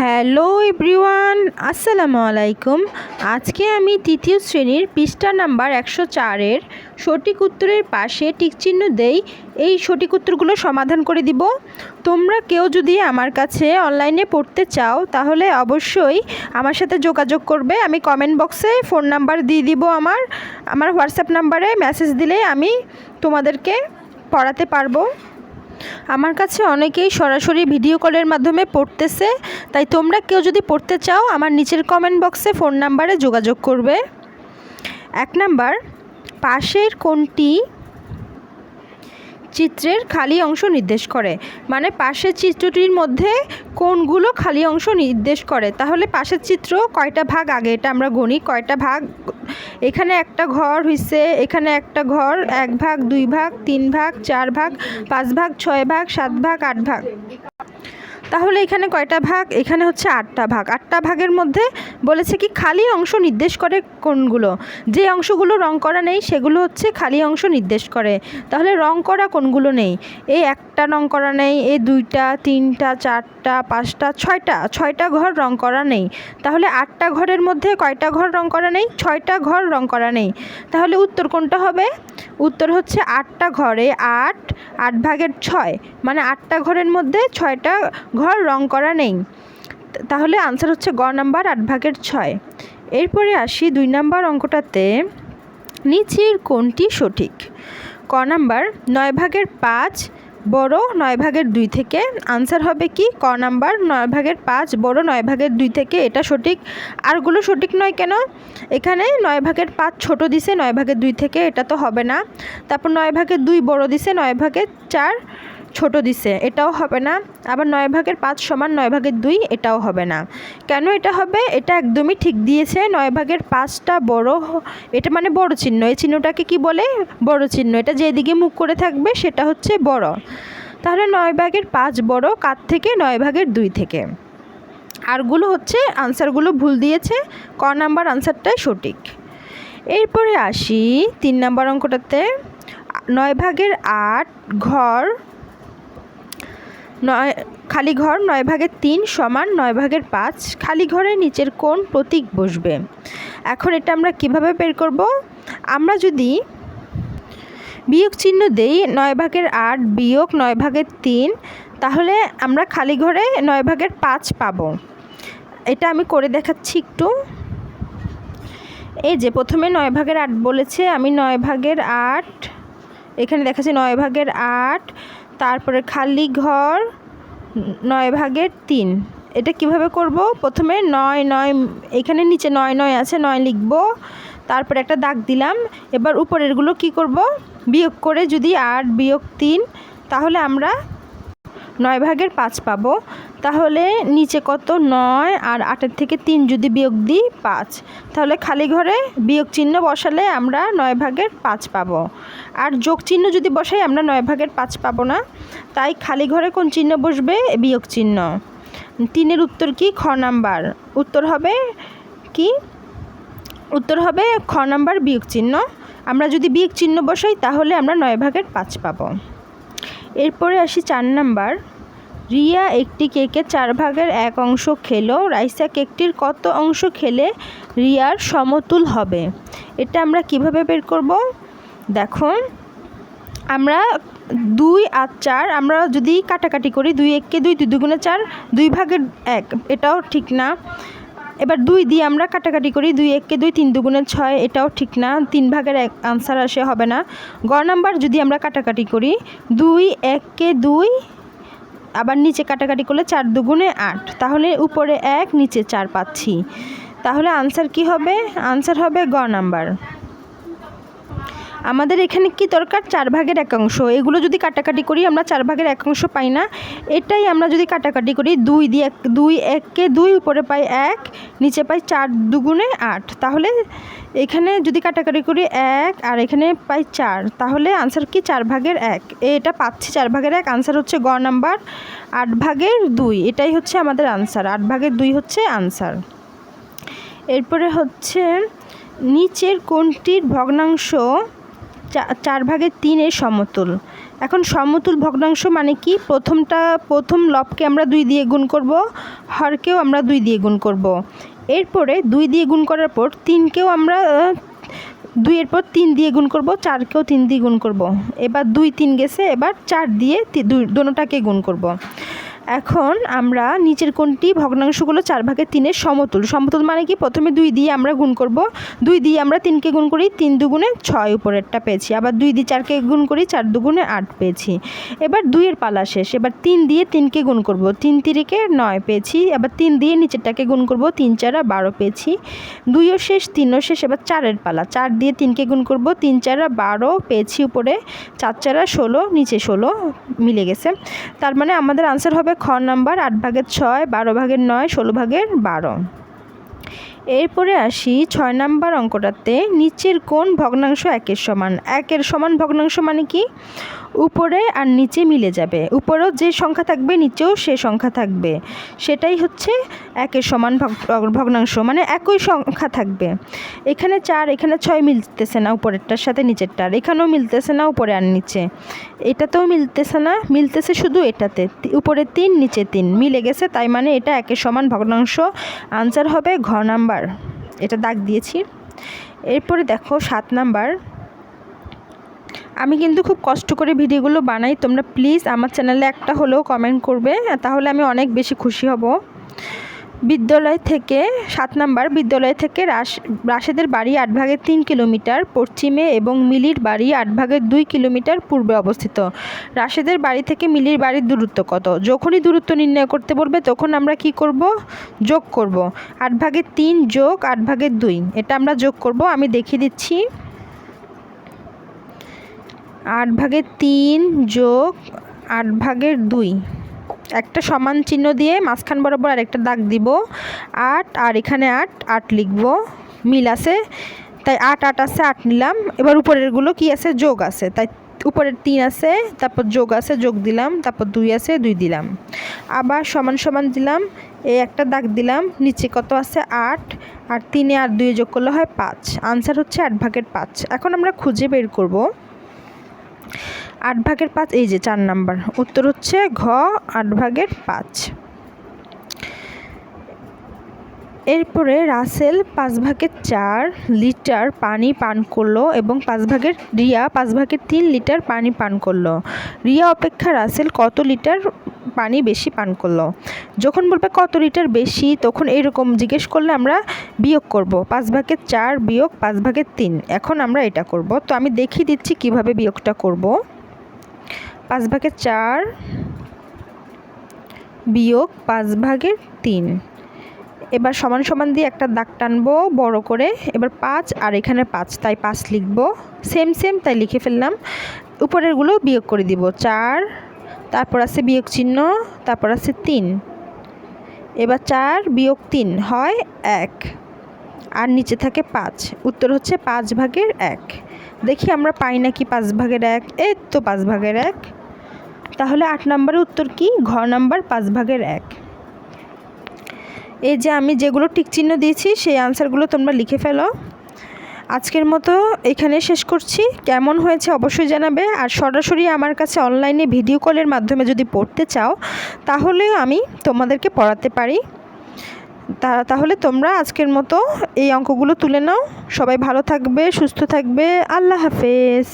Hello everyone, আসসালামু আলাইকুম। আজকে আমি তৃতীয় শ্রেণির পৃষ্ঠা নাম্বার একশো চারের সঠিক উত্তরের পাশে টিকচিহ্ন দেই, এই সঠিক উত্তরগুলো সমাধান করে দিব। তোমরা কেউ যদি আমার কাছে অনলাইনে পড়তে চাও, তাহলে অবশ্যই আমার সাথে যোগাযোগ করবে। আমি কমেন্ট বক্সে ফোন নাম্বার দিয়ে দিব আমার। আমার হোয়াটসঅ্যাপ নাম্বারে মেসেজ দিলে আমি তোমাদেরকে পড়াতে পারব। আমার কাছে অনেকেই সরাসরি ভিডিও কলের মাধ্যমে পড়তেছে, তাই তোমরা কেউ যদি পড়তে চাও, আমার নিচের কমেন্ট বক্সে ফোন নাম্বারে যোগাযোগ করবে। এক নাম্বার পাশের কোনটি চিত্রের খালি অংশ নির্দেশ করে। মানে পাশের চিত্রটির মধ্যে কোনগুলো খালি অংশ নির্দেশ করে। তাহলে পাশের চিত্র কয়টা ভাগ? আগে এটা আমরা গণি। কয়টা ভাগ? এখানে একটা ঘর হইছে, এখানে একটা ঘর, এক ভাগ, দুই ভাগ, তিন ভাগ, চার ভাগ, পাঁচ ভাগ, ছয় ভাগ, সাত ভাগ, আট ভাগ। তাহলে এখানে কয়টা ভাগ? এখানে হচ্ছে আটটা ভাগ। আটটা ভাগের মধ্যে বলেছে কি, খালি অংশ নির্দেশ করে কোনগুলো? যে অংশগুলো রং করা নেই, সেগুলো হচ্ছে খালি অংশ নির্দেশ করে। তাহলে রং করা কোনগুলো নেই? এই একটা রং করা নেই এই দুইটা, তিনটা, চারটা, পাঁচটা, ছয়টা। ছয়টা ঘর রং করা নেই। তাহলে আটটা ঘরের মধ্যে কয়টা ঘর রং করা নেই? ছয়টা ঘর রং করা নেই। তাহলে উত্তর কোনটা হবে? উত্তর হচ্ছে আটটা ঘরে আট আট ভাগের ছয়। মানে আটটা ঘরের মধ্যে ছয়টা ঘর রং করা নেই। তাহলে আনসার হচ্ছে গ নাম্বার আট ভাগের ছয়। এরপরে আসি দুই নাম্বার অঙ্কটাতে। নিচের কোনটি সঠিক? ক নাম্বার নয় ভাগের পাঁচ বড় নয় ভাগের দুই থেকে। আনসার হবে কি? ক নাম্বার নয় ভাগের পাঁচ বড় নয় ভাগের দুই থেকে। এটা সঠিক। আরগুলো সঠিক নয় কেন? এখানে নয় ভাগের পাঁচ ছোট দিছে নয় ভাগের দুই থেকে। এটা তো হবে না। তারপর নয় ভাগের দুই বড় দিছে নয় ভাগের চার ছোট দিছে, এটাও হবে না। আবার নয় ভাগের পাঁচ সমান নয় ভাগের দুই, এটাও হবে না। কেন এটা হবে? এটা একদমই ঠিক দিয়েছে, নয় ভাগের পাঁচটা বড় এটা মানে বড় চিহ্ন। এই চিহ্নটাকে কি বলে? বড় চিহ্ন। এটা যেদিকে মুখ করে থাকবে, সেটা হচ্ছে বড়। তাহলে নয় ভাগের পাঁচ বড় কার থেকে? নয় ভাগের দুই থেকে। আরগুলো হচ্ছে, আনসারগুলো ভুল দিয়েছে, ক নাম্বার আনসারটাই সঠিক। এরপরে আসি তিন নাম্বার অঙ্কটাতে। নয় ভাগের আট ঘর নয়, খালি ঘর নয় ভাগের তিন সমান নয় ভাগের পাঁচ। খালি ঘরের নিচের কোন প্রতীক বসবে। এখন এটা আমরা কীভাবে বের করব? আমরা যদি বিয়োগ চিহ্ন দেই নয় ভাগের আট বিয়োগ নয় ভাগের তিন, তাহলে আমরা খালি ঘরে নয় ভাগের পাঁচ পাব। এটা আমি করে দেখাচ্ছি একটু। এই যে প্রথমে নয় ভাগের আট বলেছে, আমি নয় ভাগের আট, এখানে দেখাচ্ছে নয় ভাগের আট তারপরে খালি ঘর, নয় ভাগের তিন। এটা কীভাবে করব? প্রথমে নয় নয়, এখানে নিচে নয় নয় আছে, নয় লিখব। তারপরে একটা দাগ দিলাম। এবার উপরেরগুলো কি করব? বিয়োগ করে যদি আট বিয়োগ তিন, তাহলে আমরা নয় ভাগের পাঁচ পাবো। তাহলে নিচে কত? নয় আর আটের থেকে তিন যদি বিয়োগ দিই, পাঁচ। তাহলে খালি ঘরে বিয়োগ চিহ্ন বসালে আমরা নয় ভাগের পাঁচ পাবো। আর যোগ চিহ্ন যদি বসাই, আমরা নয় ভাগের পাঁচ পাবো না। তাই খালি ঘরে কোন চিহ্ন বসবে? বিয়োগ চিহ্ন। তিনের উত্তর কি? খ নাম্বার। উত্তর হবে কি? উত্তর হবে খ নাম্বার বিয়োগ চিহ্ন। আমরা যদি বিয়োগ চিহ্ন বসাই, তাহলে আমরা নয় ভাগের পাঁচ পাবো। এরপরে আসি চার নাম্বার। রিয়া একটি কেকের চার ভাগের এক অংশ খেলো। রাইসা কেকটির কত অংশ খেলে রিয়ার সমতুল হবে? এটা আমরা কীভাবে বের করব? দেখো আমরা দুই আর চার, আমরা যদি কাটাকাটি করি, দুই এককে দুই দুই দুগুণে চার, দুই ভাগের এক, এটাও ঠিক না। এবার দুই দিয়ে আমরা কাটাকাটি করি, দুই এককে দুই, তিন দুগুণে ছয়, এটাও ঠিক না, তিন ভাগের এক আনসার আসে, হবে না। গ নাম্বার যদি আমরা কাটাকাটি করি, দুই এককে দুই, আবার নিচে কাটাকাটি করলে চার দুগুণে আট, তাহলে উপরে এক, নিচে চার পাচ্ছি। তাহলে আনসার কি হবে? আনসার হবে গ নাম্বার আমাদের এখানে কি দরকার? চার ভাগের একাংশ এগুলো যদি কাটাকাটি করি, আমরা চার ভাগের একাংশ পাই না। এটাই আমরা যদি কাটাকাটি করি, দুই দিয়ে এক, দুই এককে দুই, উপরে পাই এক, নিচে পাই চার দুগুণে আট। তাহলে এখানে যদি কাটাকাটি করি এক আর এখানে পাই চার, তাহলে আনসার কি? চার ভাগের এক। এটা পাচ্ছি চার ভাগের এক আনসার হচ্ছে গ নাম্বার। আট ভাগের দুই, এটাই হচ্ছে আমাদের আনসার আট ভাগের দুই হচ্ছে আনসার এরপরে হচ্ছে, নিচের কোনটির ভগ্নাংশ চার ভাগের তিনের সমতুল। এখন সমতুল ভগ্নাংশ মানে কি? প্রথমটা, প্রথম লবকে আমরা দুই দিয়ে গুণ করব, হরকেও আমরা দুই দিয়ে গুণ করব। এরপরে দুই দিয়ে গুণ করার পর তিনকেও আমরা দুইয়ের পর তিন দিয়ে গুণ করব, চারকেও তিন দিয়ে গুণ করব। এবার দুই, তিন গেছে, এবার চার দিয়ে দুই দোনোটাকে গুণ করব। এখন আমরা নিচের কোনটি ভগ্নাংশগুলো চার ভাগের তিনের সমতুল। সমতুল মানে কি? প্রথমে দুই দিয়ে আমরা গুণ করব। দুই দিয়ে আমরা তিনকে গুণ করি, তিন দুগুণে ছয় উপরেরটা পেয়েছি। আবার দুই দিয়ে চারকে গুণ করি, চার দুগুণে আট পেয়েছি। এবার দুইয়ের পালা শেষ। এবার তিন দিয়ে তিনকে গুণ করব। তিন তিরিকে নয় পেয়েছি। এবার তিন দিয়ে নিচেরটাকে গুণ করব। তিন চারা বারো পেয়েছি। দুইও শেষ, তিনও শেষ। এবার চারের পালা। চার দিয়ে তিনকে গুণ করব। তিন চারা বারো পেয়েছি উপরে, চার চারা ষোলো, নিচে ষোলো মিলে গেছে। তার মানে আমাদের আনসার হবে খ নাম্বার আট ভাগের ছয় বারো ভাগের নয় ষোলো ভাগের বারো। এরপরে আসি ছয় নাম্বার অঙ্কটাতে, নিচের কোন ভগ্নাংশ একের সমান। একের সমান ভগ্নাংশ মানে কি? উপরে আর নিচে মিলে যাবে। উপরেও যে সংখ্যা থাকবে, নিচেও সে সংখ্যা থাকবে। সেটাই হচ্ছে একের সমান ভগ- ভগ্নাংশ মানে একই সংখ্যা থাকবে। এখানে চার, এখানে ছয় মিলতেছে না উপরেরটার সাথে নিচেরটার। এখানেও মিলতেছে না, উপরে আর নিচে। এটাতেও মিলতেছে না, মিলতেছে শুধু এটাতে। উপরে তিন, নিচে তিন। মিলে গেছে, তাই মানে এটা একের সমান ভগ্নাংশ। আনসার হবে ঘ নাম্বার এটা দাগ দিয়েছি। এরপরে দেখো সাত নাম্বার। আমি কিন্তু খুব কষ্ট করে ভিডিওগুলো বানাই, তোমরা প্লিজ আমার চ্যানেলে একটা হলেও কমেন্ট করবে, তাহলে আমি অনেক বেশি খুশি হব। বিদ্যালয় থেকে সাত নাম্বার বিদ্যালয় থেকে রাশ, রাশেদের বাড়ি আট ভাগের তিন কিলোমিটার, পশ্চিমে এবং মিলির বাড়ি আট ভাগের দুই কিলোমিটার পূর্বে অবস্থিত। রাশেদের বাড়ি থেকে মিলির বাড়ির দূরত্ব কত? যখনই দূরত্ব নির্ণয় করতে বলবে তখন আমরা কি করব? যোগ করব। আট ভাগের তিন যোগ আট ভাগের দুই। এটা আমরা যোগ করব। আমি দেখিয়ে দিচ্ছি। আট ভাগের তিন যোগ আট ভাগের দুই। একটা সমান চিহ্ন দিয়ে মাঝখান বরাবর আরেকটা দাগ দিব। আট, আর এখানে আট আট লিখব। মিল আছে। তাই আট আট আছে, আট নিলাম। এবার উপরেরগুলো কি আছে? যোগ আছে। তাই উপরের তিন আছে, তারপর যোগ আছে, যোগ দিলাম। তারপর দুই আছে, দুই দিলাম। আবার সমান সমান দিলাম। এই একটা দাগ দিলাম। নিচে কত আছে? আট। আর তিনে আর দুই যোগ করলে হয় পাঁচ। আনসার হচ্ছে আট ভাগের পাঁচ। এখন আমরা খুঁজে বের করব। আট ভাগের পাঁচ, এই যে চার নাম্বার। উত্তর হচ্ছে ঘ, আট ভাগের পাঁচ। এরপরে রাসেল পাঁচ ভাগের চার লিটার পানি পান করল এবং পাঁচ ভাগের রিয়া পাঁচ ভাগের তিন লিটার পানি পান করল। রিয়া অপেক্ষা রাসেল কত লিটার পানি বেশি পান করল? যখন বলবে কত লিটার বেশি, তখন এরকম জিজ্ঞেস করলে আমরা বিয়োগ করব। পাঁচ ভাগের চার বিয়োগ পাঁচ ভাগের তিন। এখন আমরা এটা করব। তো আমি দেখিয়ে দিচ্ছি কীভাবে বিয়োগটা করব। পাঁচ ভাগের চার বিয়োগ পাঁচ ভাগের তিন। এবার সমান সমান দিয়ে একটা দাগ টানবো বড় করে। এবার পাঁচ আর এখানে পাঁচ, তাই পাঁচ লিখব। সেম সেম তাই লিখে ফেললাম। উপরেরগুলো বিয়োগ করে দিব। চার, তারপর আছে বিয়োগ চিহ্ন, তারপর আছে তিন। এবার চার বিয়োগ তিন হয় এক। আর নিচে থাকে পাঁচ। উত্তর হচ্ছে পাঁচ ভাগের এক। দেখি আমরা পাই নাকি পাঁচ ভাগের এক? এই তো পাঁচ ভাগের এক। তাহলে আট নম্বরের উত্তর কি? ঘ নাম্বার পাঁচ ভাগের এক। এই যে আমি যেগুলো টিক চিহ্ন দিয়েছি, সেই আনসারগুলো তোমরা লিখে ফেলো। আজকের মতো এখানে শেষ করছি। কেমন হয়েছে অবশ্যই জানাবে। আর সরাসরি আমার কাছে অনলাইনে ভিডিও কলের মাধ্যমে যদি পড়তে চাও তাহলে আমি তোমাদেরকে পড়াতে পারি। তা, তাহলে তোমরা আজকের মতো এই অঙ্কগুলো তুলে নাও। সবাই ভালো থাকবে, সুস্থ থাকবে। আল্লাহ হাফেজ।